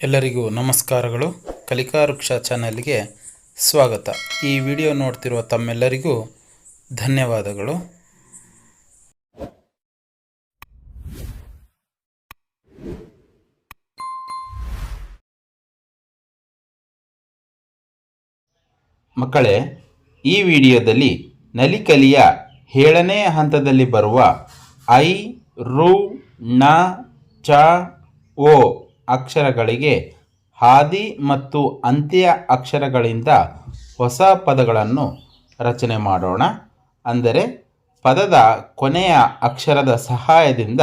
ಎಲ್ಲರಿಗೂ ನಮಸ್ಕಾರಗಳು. ಕಲಿಕಾ ವೃಕ್ಷ ಚಾನಲ್ಗೆ ಸ್ವಾಗತ. ಈ ವಿಡಿಯೋ ನೋಡ್ತಿರುವ ತಮ್ಮೆಲ್ಲರಿಗೂ ಧನ್ಯವಾದಗಳು. ಮಕ್ಕಳೇ, ಈ ವಿಡಿಯೋದಲ್ಲಿ ನಲಿಕಲಿಯ ಏಳನೇ ಹಂತದಲ್ಲಿ ಬರುವ ಐ ರು ನ ಚ ಓ ಅಕ್ಷರಗಳಿಗೆ ಹಾದಿ ಮತ್ತು ಅಂತ್ಯ ಅಕ್ಷರಗಳಿಂದ ಹೊಸ ಪದಗಳನ್ನು ರಚನೆ ಮಾಡೋಣ. ಅಂದರೆ ಪದದ ಕೊನೆಯ ಅಕ್ಷರದ ಸಹಾಯದಿಂದ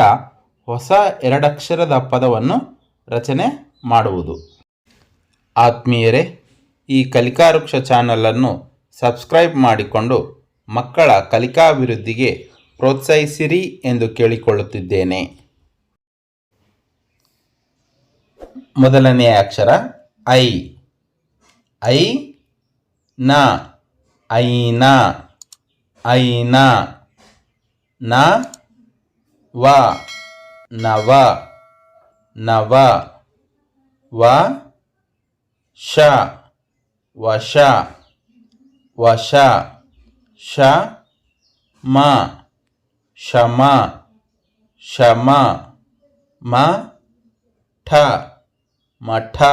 ಹೊಸ ಎರಡಕ್ಷರದ ಪದವನ್ನು ರಚನೆ ಮಾಡುವುದು. ಆತ್ಮೀಯರೇ, ಈ ಕಲಿಕಾವೃಕ್ಷ ಚಾನಲನ್ನು ಸಬ್ಸ್ಕ್ರೈಬ್ ಮಾಡಿಕೊಂಡು ಮಕ್ಕಳ ಕಲಿಕಾಭಿವೃದ್ಧಿಗೆ ಪ್ರೋತ್ಸಾಹಿಸಿರಿ ಎಂದು ಕೇಳಿಕೊಳ್ಳುತ್ತಿದ್ದೇನೆ. ಮೊದಲನೆಯ ಅಕ್ಷರ ಐ ಐ ನ ಐನ ಐನ ನ ವ ನವ ನವ ವ ಶ ವಶ ವಶ ಶ ಮ ಶಮ ಶಮ ಮ ಠ ಮಠ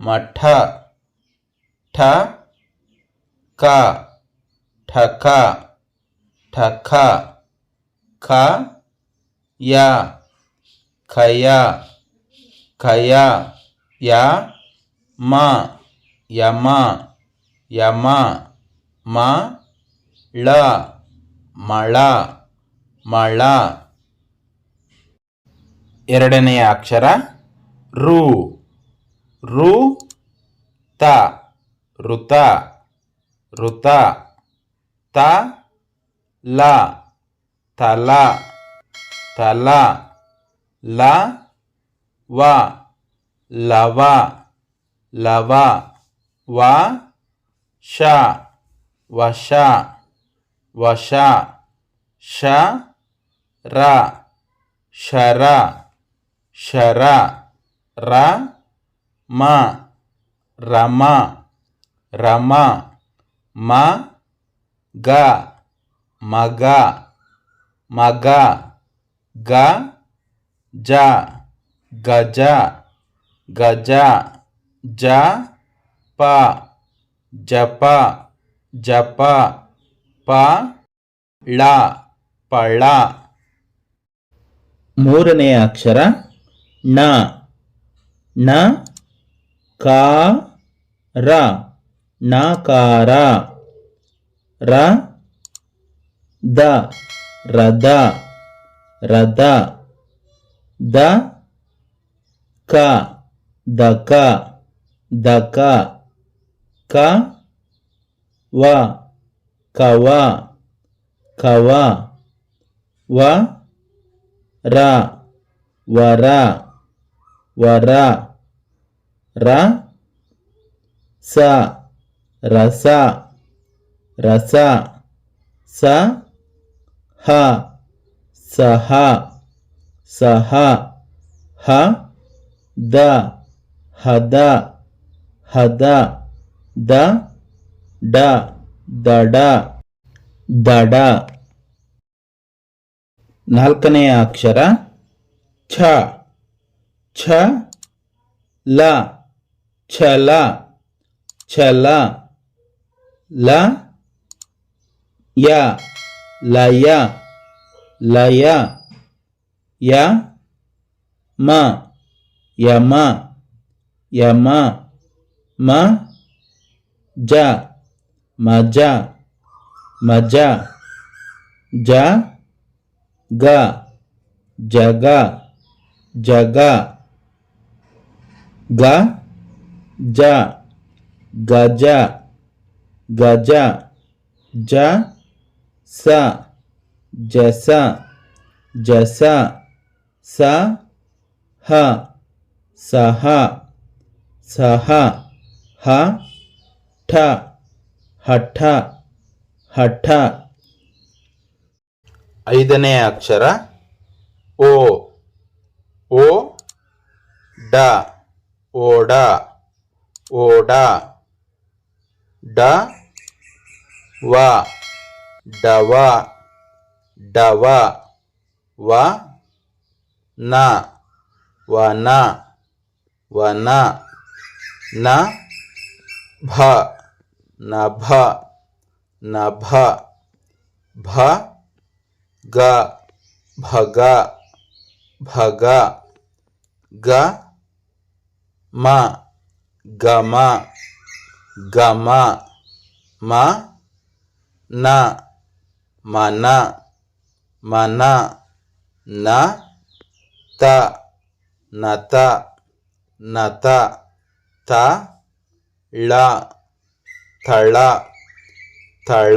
ಮಠ, ಠ, ಕ, ಠಕ ಠಕ ಖ ಯ, ಖಯ ಖಯ, ಯ, ಮ, ಯಮ ಯಮ, ಮ, ಳ, ಮಳ ಮಳ. ಎರಡನೆಯ ಅಕ್ಷರ تل تل لو لو شر شر شر ರ, ಮ, ರಮ ರಮ, ಮ, ಗ, ಮಗ ಮಗ, ಗ, ಜ, ಗಜ ಗಜ, ಜ, ಪ, ಜಪ ಜಪ, ಪ, ಳ, ಪಳ. ಮೂರನೆಯ ಅಕ್ಷರ ನ ನ ಕಾ ರ ನಕಾರ ರ ದ ರಥ ರಥ ದ ಕ ದಕ ದಕ ಕ ವ ಕವ ಕವ ವ ರ ವರ ವರ ರ, ಸ, ರಸ ರಸ, ಸ, ಹ, ಸಹ ಸಹ, ಹ, ದ, ಹದ ಹದ, ದ, ಡ, ದಡ ದಡ. ನಾಲ್ಕನೆಯ ಅಕ್ಷರ, ಛ ಛ, ಲ. چھلا چھلا لا یا لایا لایا یا ما یا ما یا ما ما جا ما جا ما جا جا گا جگا جگا گا ಜ ಗಜ ಗಜ ಜ ಸ ಜಸ ಜಸ ಸ ಹ ಸಹ ಸಹ ಹ ಠ ಹಠ ಹಠ ಐದನೇ ಅಕ್ಷರ, ಓ ಓ, ಡ ಓಡ ڈ ون ن گ ಗಮ ಗಮ ಮ ನ ಮನ ಮನ ನ ತ ನತ ನತ ತ ಳ ಥಳ ಥಳ